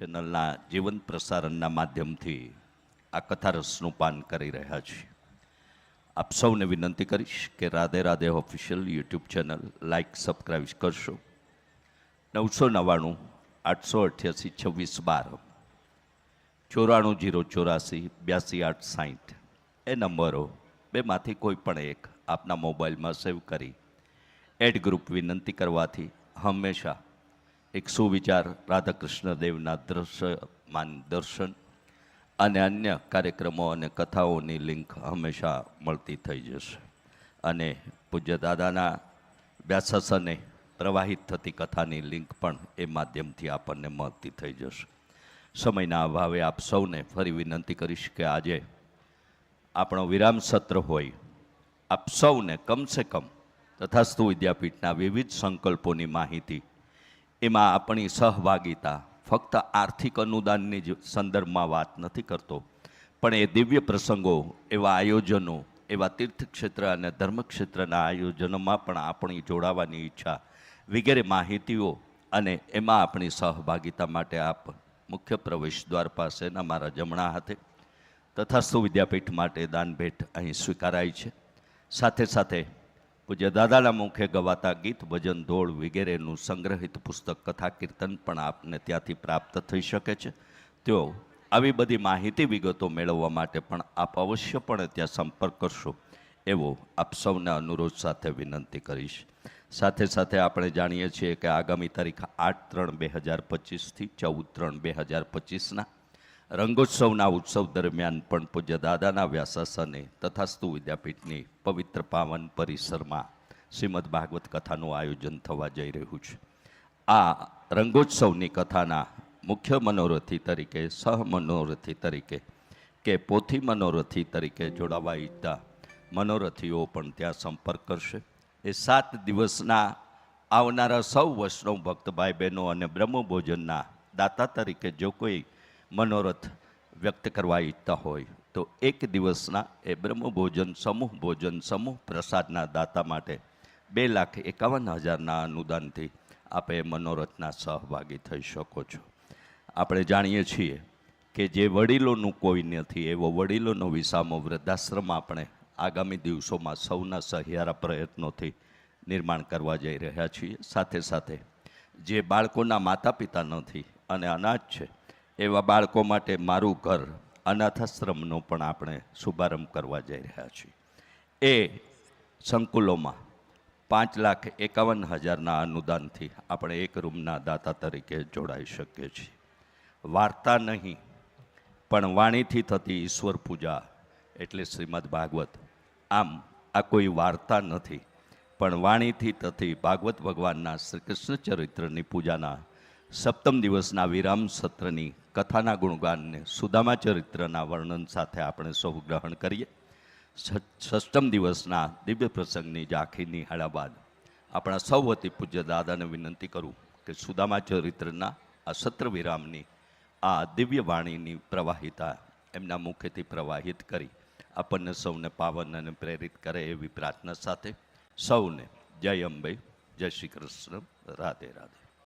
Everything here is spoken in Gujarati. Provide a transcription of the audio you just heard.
ચેનલના જીવંત પ્રસારણના માધ્યમથી આ કથા રસનું પાન કરી રહ્યા છીએ. આપ સૌને વિનંતી કરીશ કે Radhe Radhe official YouTube channel like subscribe કરશો. નવસો નવ્વાણું, આઠસો અઠ્યાસી, છવ્વીસ બાર, ચોરાણું જીરો ચોરાસી, બ્યાસી આઠ સાઠ એ નંબરો બેમાંથી કોઈ પણ એક આપના મોબાઈલમાં સેવ કરી એડ ગ્રુપ વિનંતી કરવાથી હંમેશા એક સુવિચાર રાધાકૃષ્ણ દેવના દ્રશ્યમાન દર્શન અને અન્ય કાર્યક્રમો અને કથાઓની લિંક હંમેશા મળતી થઈ જશે. અને પૂજ્ય દાદાના વ્યાસાસને પ્રવાહિત થતી કથાની લિંક પણ એ માધ્યમથી આપણને મળતી થઈ જશે. સમયના અભાવે આપ સૌને ફરી વિનંતી કરીશ કે આજે આપણો વિરામ સત્ર હોય, આપ સૌને કમસે કમ તથાસ્તુ વિદ્યાપીઠના વિવિધ સંકલ્પોની માહિતી એમાં આપણી સહભાગિતા ફક્ત આર્થિક અનુદાનની જ સંદર્ભમાં વાત નથી કરતો, પણ એ દિવ્ય પ્રસંગો, એવા આયોજનો, એવા તીર્થક્ષેત્ર અને ધર્મક્ષેત્રના આયોજનોમાં પણ આપણી જોડાવાની ઈચ્છા, વગેરે માહિતીઓ અને એમાં આપણી સહભાગિતા માટે આપ મુખ્ય પ્રવેશ દ્વાર પાસેના મારા જમણા હાથે તથાસ્તુ વિદ્યાપીઠ માટે દાનભેટ અહીં સ્વીકારાય છે. સાથે સાથે પૂજ્ય દાદાના મુખે ગવાતા ગીત, ભજન, ધોળ વગેરેનું સંગ્રહિત પુસ્તક, કથા, કીર્તન પણ આપને ત્યાંથી પ્રાપ્ત થઈ શકે છે. તેઓ આવી બધી માહિતી વિગતો મેળવવા માટે પણ આપ અવશ્યપણે ત્યાં સંપર્ક કરશો એવો આપ સૌને અનુરોધ સાથે વિનંતી કરીશ. સાથે સાથે આપણે જાણીએ છીએ કે આગામી તારીખ આઠ ત્રણ બે હજાર પચીસથી ચૌદ ત્રણ બે હજાર પચીસના રંગોત્સવના ઉત્સવ દરમિયાન પણ પૂજ્ય દાદાના વ્યાસાસને તથાસ્તુ વિદ્યાપીઠની પવિત્ર પાવન પરિસરમાં શ્રીમદ ભાગવત કથાનું આયોજન થવા જઈ રહ્યું છે. આ રંગોત્સવની કથાના મુખ્ય મનોરથી તરીકે, સહ મનોરથી તરીકે કે પોથી મનોરથી તરીકે જોડાવા ઈચ્છતા મનોરથીઓ પણ ત્યાં સંપર્ક કરશે. એ સાત દિવસના આવનારા સૌ વૈષ્ણવ ભક્ત ભાઈ બહેનો અને બ્રહ્મભોજનના દાતા તરીકે જો કોઈ મનોરથ વ્યક્ત કરવા ઈચ્છતા હોય. તો એક દિવસના એ બ્રહ્મભોજન સમૂહ ભોજન, સમૂહ પ્રસાદના દાતા માટે બે લાખ એકાવન હજારના અનુદાનથી આપે મનોરથના સહભાગી થઈ શકો છો. આપણે જાણીએ છીએ કે જે વડીલોનું કોઈ નથી, એવો વડીલોનો વિસામો વૃદ્ધાશ્રમ આપણે આગામી દિવસોમાં સૌના સહિયારા પ્રયત્નોથી નિર્માણ કરવા જઈ રહ્યા છીએ. સાથે સાથે જે બાળકોના માતા પિતા નથી અને અનાજ છે એવા બાળકો માટે મારું ઘર અનાથાશ્રમનો પણ આપણે શુભારંભ કરવા જઈ રહ્યા છીએ. એ સંકુલોમાં પાંચ લાખ એકાવન હજારના અનુદાનથી આપણે એક રૂમના દાતા તરીકે જોડાઈ શકીએ છીએ. વાર્તા નહીં, પણ વાણીથી થતી ઈશ્વર પૂજા એટલે શ્રીમદ ભાગવત. આમ, આ કોઈ વાર્તા નથી, પણ વાણીથી થતી ભાગવત ભગવાનના શ્રી કૃષ્ણ ચરિત્રની પૂજાના સપ્તમ દિવસના વિરામ સત્રની કથાના ગુણગાનને સુદામા ચરિત્રના વર્ણન સાથે આપણે સૌ ગ્રહણ કરીએ. ષષ્ટમ દિવસના દિવ્ય પ્રસંગની ઝાંખી નિહાળ્યા બાદ આપણા સૌ વતી પૂજ્ય દાદાને વિનંતી કરું કે સુદામા ચરિત્રના આ સત્ર વિરામની આ દિવ્ય વાણીની પ્રવાહિતા એમના મુખેથી પ્રવાહિત કરી આપણને સૌને પાવન અને પ્રેરિત કરે એવી પ્રાર્થના સાથે સૌને જય અંબે, જય શ્રી કૃષ્ણ, રાધે રાધે.